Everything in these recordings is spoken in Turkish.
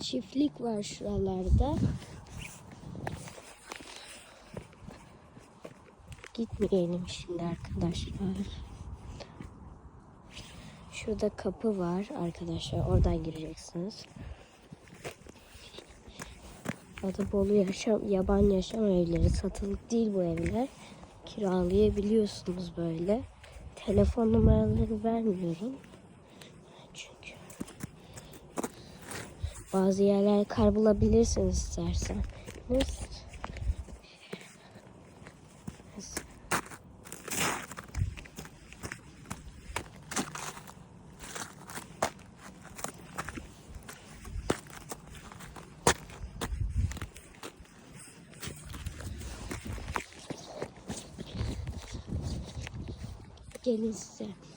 çiftlik var şuralarda. Gitmeyelim şimdi arkadaşlar. Şurada kapı var arkadaşlar. Oradan gireceksiniz. Adı Bolu Yaşam, Yaban Yaşam Evleri. Satılık değil bu evler. Kiralayabiliyorsunuz böyle. Telefon numaraları vermiyorum. Bazı yerler kaybolabilirsiniz isterseniz. Gelin size.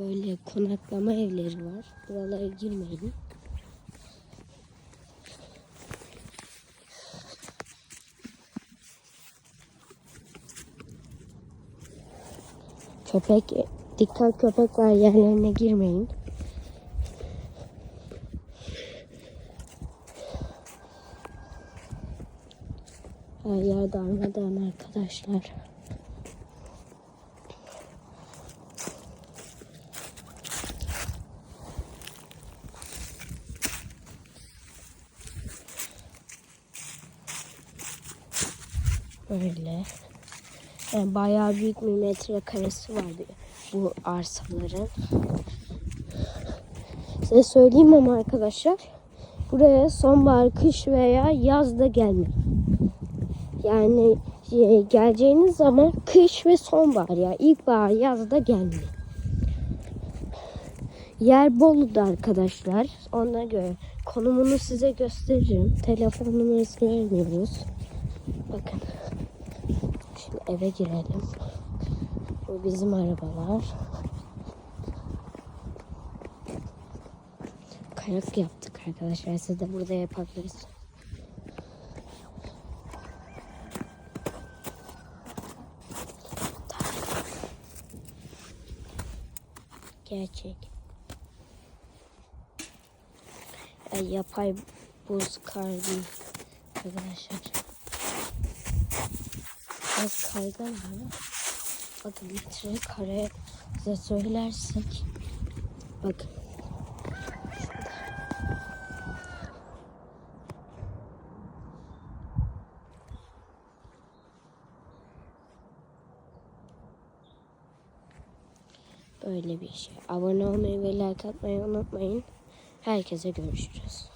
Böyle konaklama evleri var. Buralara girmeyin. Köpek, dikkat köpek var yerlerine girmeyin. Her yer darmadağın arkadaşlar. Böyle. Yani bayağı büyük bir metrekaresi var bu arsaların. Size söyleyeyim ama arkadaşlar. Buraya sonbahar, kış veya yazda gelmeyin. Yani e, geleceğiniz zaman kış ve sonbahar ya ilkbahar yazda gelmeyin. Yer Bolu'da arkadaşlar. Ona göre konumunu size gösteririm. Telefon numarasını vermiyoruz. Bakın. Şimdi eve girelim. Bu bizim arabalar. Kayak yaptık arkadaşlar. Siz de burada yapabilirsiniz. Gerçek. Yani yapay buz kar değil arkadaşlar. Biraz kaygan ama bakın metre kare size söylersek bakın Böyle bir şey. Abone olmayı ve like atmayı unutmayın. Herkese görüşürüz.